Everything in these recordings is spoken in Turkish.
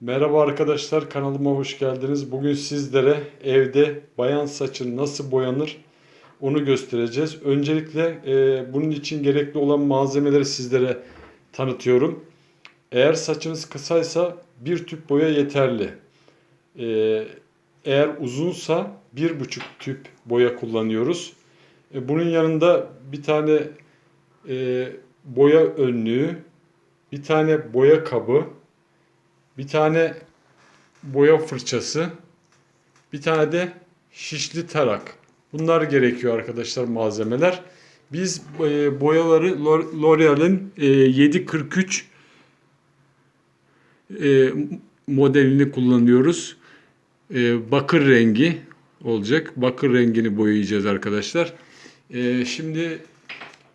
Merhaba arkadaşlar kanalıma hoş geldiniz. Bugün sizlere evde bayan saçı nasıl boyanır onu göstereceğiz. Öncelikle e, bunun için gerekli olan malzemeleri sizlere tanıtıyorum. Eğer saçınız kısaysa bir tüp boya yeterli. E, eğer uzunsa bir buçuk tüp boya kullanıyoruz. E, bunun yanında bir tane e, boya önlüğü, bir tane boya kabı, bir tane boya fırçası, bir tane de şişli tarak. Bunlar gerekiyor arkadaşlar malzemeler. Biz e, boyaları L'Or- L'Oreal'in e, 743 e, modelini kullanıyoruz. E, bakır rengi olacak. Bakır rengini boyayacağız arkadaşlar. E, şimdi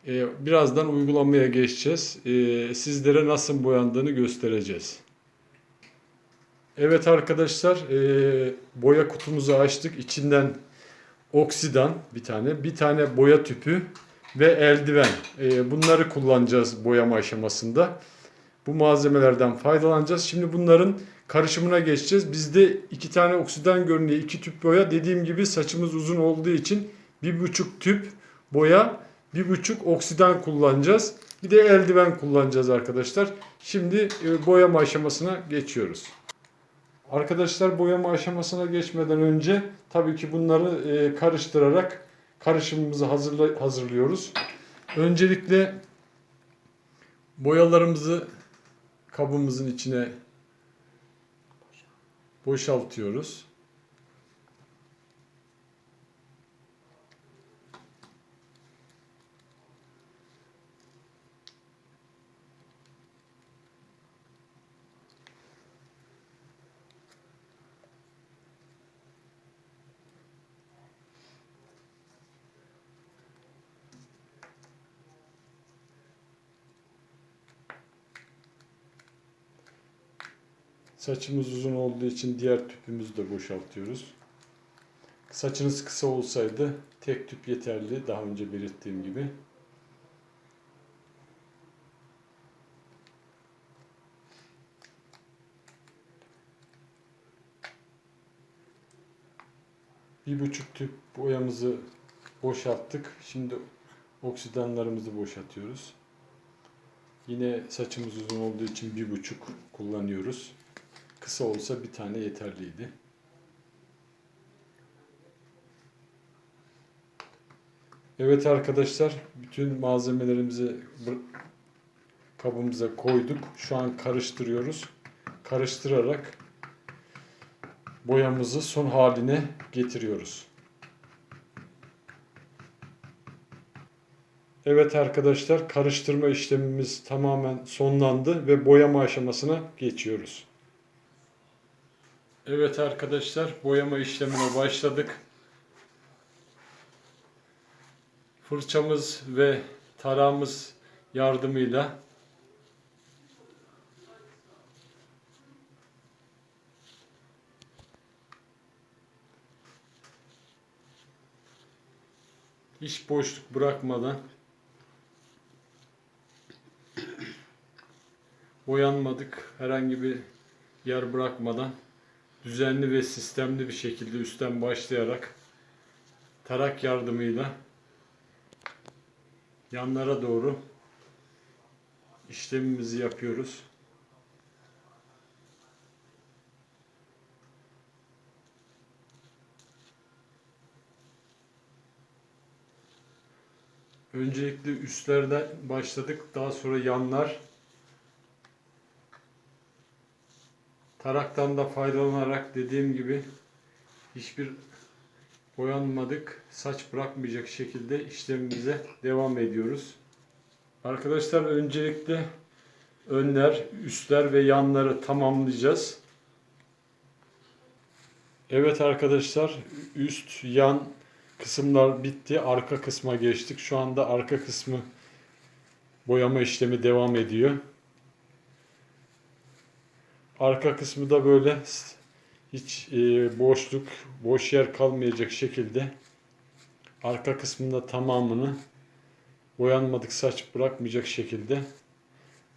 e, birazdan uygulamaya geçeceğiz. E, sizlere nasıl boyandığını göstereceğiz. Evet arkadaşlar e, boya kutumuzu açtık. İçinden oksidan bir tane, bir tane boya tüpü ve eldiven. E, bunları kullanacağız boyama aşamasında. Bu malzemelerden faydalanacağız. Şimdi bunların karışımına geçeceğiz. Bizde iki tane oksidan görünüyor, iki tüp boya. Dediğim gibi saçımız uzun olduğu için bir buçuk tüp boya, bir buçuk oksidan kullanacağız. Bir de eldiven kullanacağız arkadaşlar. Şimdi e, boyama aşamasına geçiyoruz. Arkadaşlar boyama aşamasına geçmeden önce tabii ki bunları e, karıştırarak karışımımızı hazırla, hazırlıyoruz. Öncelikle boyalarımızı kabımızın içine boşaltıyoruz. Saçımız uzun olduğu için diğer tüpümüzü de boşaltıyoruz. Saçınız kısa olsaydı tek tüp yeterli. Daha önce belirttiğim gibi. Bir buçuk tüp boyamızı boşalttık. Şimdi oksidanlarımızı boşaltıyoruz. Yine saçımız uzun olduğu için bir buçuk kullanıyoruz. Kısa olsa bir tane yeterliydi. Evet arkadaşlar bütün malzemelerimizi kabımıza koyduk. Şu an karıştırıyoruz. Karıştırarak boyamızı son haline getiriyoruz. Evet arkadaşlar karıştırma işlemimiz tamamen sonlandı ve boyama aşamasına geçiyoruz. Evet arkadaşlar boyama işlemine başladık. Fırçamız ve tarağımız yardımıyla hiç boşluk bırakmadan boyanmadık. Herhangi bir yer bırakmadan düzenli ve sistemli bir şekilde üstten başlayarak tarak yardımıyla yanlara doğru işlemimizi yapıyoruz. Öncelikle üstlerden başladık. Daha sonra yanlar Taraktan da faydalanarak dediğim gibi hiçbir boyanmadık, saç bırakmayacak şekilde işlemimize devam ediyoruz. Arkadaşlar öncelikle önler, üstler ve yanları tamamlayacağız. Evet arkadaşlar üst, yan kısımlar bitti. Arka kısma geçtik. Şu anda arka kısmı boyama işlemi devam ediyor. Arka kısmı da böyle hiç e, boşluk, boş yer kalmayacak şekilde arka kısmında tamamını boyanmadık saç bırakmayacak şekilde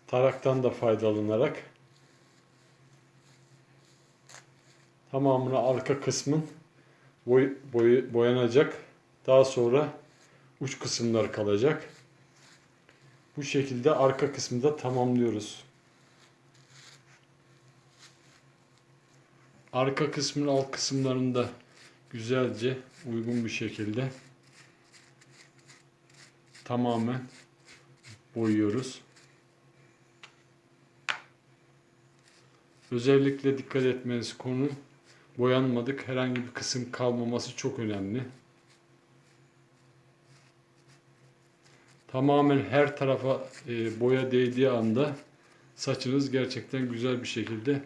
taraktan da faydalanarak tamamına arka kısmın boy, boy- boyanacak. Daha sonra uç kısımlar kalacak. Bu şekilde arka kısmı da tamamlıyoruz. Arka kısmın alt kısımlarında güzelce uygun bir şekilde tamamen boyuyoruz. Özellikle dikkat etmeniz konu boyanmadık herhangi bir kısım kalmaması çok önemli. Tamamen her tarafa e, boya değdiği anda saçınız gerçekten güzel bir şekilde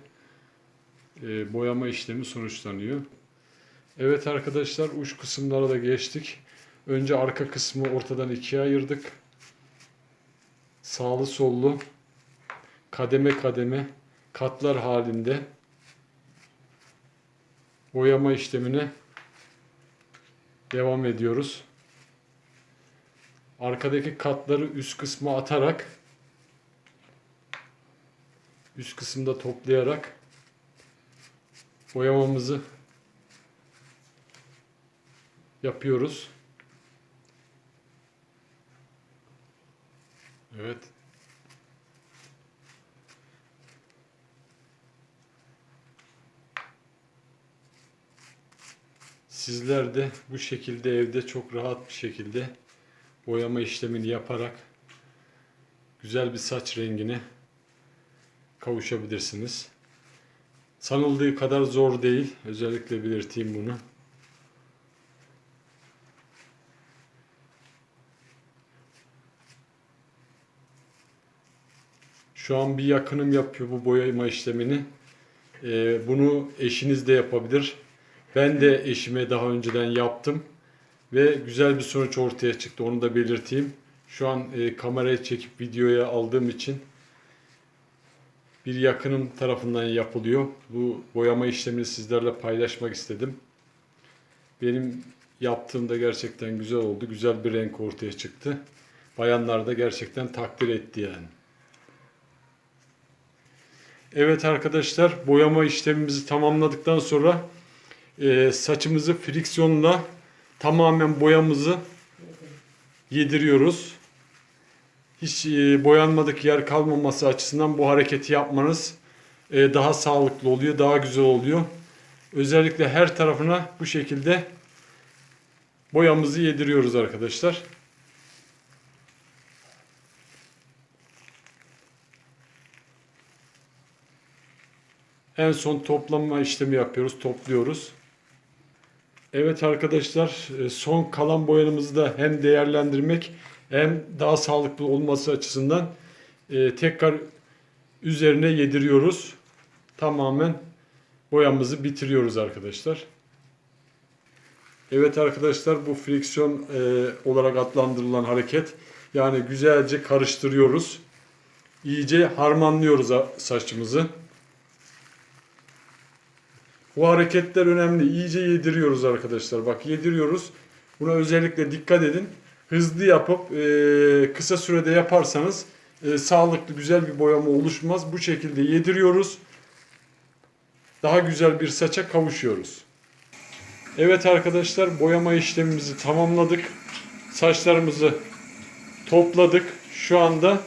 e, boyama işlemi sonuçlanıyor. Evet arkadaşlar uç kısımlara da geçtik. Önce arka kısmı ortadan ikiye ayırdık. Sağlı sollu kademe kademe katlar halinde boyama işlemine devam ediyoruz. Arkadaki katları üst kısma atarak üst kısımda toplayarak boyamamızı yapıyoruz. Evet. Sizler de bu şekilde evde çok rahat bir şekilde boyama işlemini yaparak güzel bir saç rengine kavuşabilirsiniz. Sanıldığı kadar zor değil. Özellikle belirteyim bunu. Şu an bir yakınım yapıyor bu boyama işlemini. Ee, bunu eşiniz de yapabilir. Ben de eşime daha önceden yaptım. Ve güzel bir sonuç ortaya çıktı. Onu da belirteyim. Şu an e, kamerayı çekip videoya aldığım için bir yakınım tarafından yapılıyor. Bu boyama işlemini sizlerle paylaşmak istedim. Benim yaptığımda gerçekten güzel oldu. Güzel bir renk ortaya çıktı. Bayanlar da gerçekten takdir etti yani. Evet arkadaşlar boyama işlemimizi tamamladıktan sonra e, saçımızı friksiyonla tamamen boyamızı yediriyoruz. Hiç e, boyanmadık yer kalmaması açısından bu hareketi yapmanız e, daha sağlıklı oluyor, daha güzel oluyor. Özellikle her tarafına bu şekilde boyamızı yediriyoruz arkadaşlar. En son toplama işlemi yapıyoruz, topluyoruz. Evet arkadaşlar, e, son kalan boyanımızı da hem değerlendirmek hem daha sağlıklı olması açısından e, tekrar üzerine yediriyoruz. Tamamen boyamızı bitiriyoruz arkadaşlar. Evet arkadaşlar bu friksiyon e, olarak adlandırılan hareket. Yani güzelce karıştırıyoruz. İyice harmanlıyoruz saçımızı. Bu hareketler önemli. İyice yediriyoruz arkadaşlar. Bak yediriyoruz. Buna özellikle dikkat edin. Hızlı yapıp e, kısa sürede yaparsanız e, sağlıklı güzel bir boyama oluşmaz. Bu şekilde yediriyoruz. Daha güzel bir saça kavuşuyoruz. Evet arkadaşlar boyama işlemimizi tamamladık. Saçlarımızı topladık. Şu anda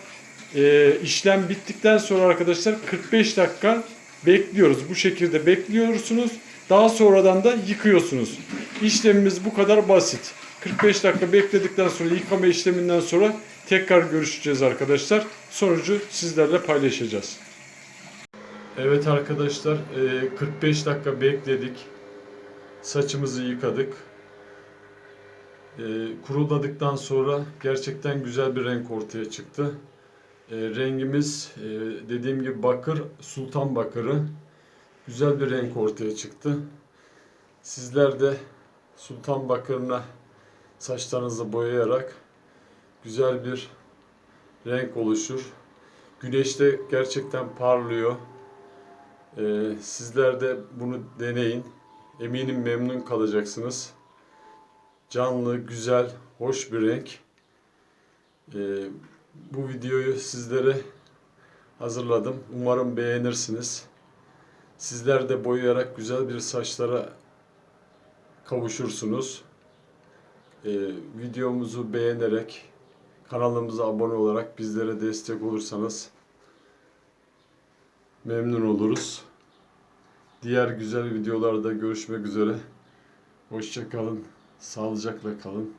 e, işlem bittikten sonra arkadaşlar 45 dakika bekliyoruz. Bu şekilde bekliyorsunuz. Daha sonradan da yıkıyorsunuz. İşlemimiz bu kadar basit. 45 dakika bekledikten sonra yıkama işleminden sonra tekrar görüşeceğiz arkadaşlar. Sonucu sizlerle paylaşacağız. Evet arkadaşlar 45 dakika bekledik. Saçımızı yıkadık. Kuruladıktan sonra gerçekten güzel bir renk ortaya çıktı. E, rengimiz e, dediğim gibi bakır, sultan bakırı. Güzel bir renk ortaya çıktı. Sizler de sultan bakırına saçlarınızı boyayarak güzel bir renk oluşur. Güneşte gerçekten parlıyor. E, sizler de bunu deneyin. Eminim memnun kalacaksınız. Canlı, güzel, hoş bir renk. E, bu videoyu sizlere hazırladım. Umarım beğenirsiniz. Sizler de boyayarak güzel bir saçlara kavuşursunuz. Ee, videomuzu beğenerek kanalımıza abone olarak bizlere destek olursanız memnun oluruz. Diğer güzel videolarda görüşmek üzere. Hoşça kalın. Sağlıcakla kalın.